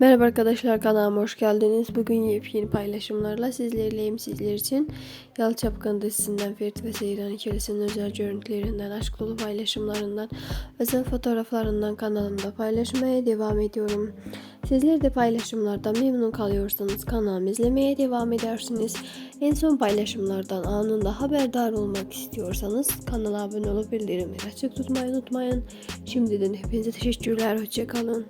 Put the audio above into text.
Merhaba arkadaşlar kanalıma hoş geldiniz. Bugün yepyeni paylaşımlarla sizlerleyim. Sizler için Yalı Çapkın dizisinden Ferit ve Seyran ikilisinin özel görüntülerinden, aşk dolu paylaşımlarından, özel fotoğraflarından kanalımda paylaşmaya devam ediyorum. Sizler de paylaşımlardan memnun kalıyorsanız kanalımı izlemeye devam edersiniz. En son paylaşımlardan anında haberdar olmak istiyorsanız kanala abone olup bildirimleri açık tutmayı unutmayın. Şimdiden hepinize teşekkürler. Hoşçakalın.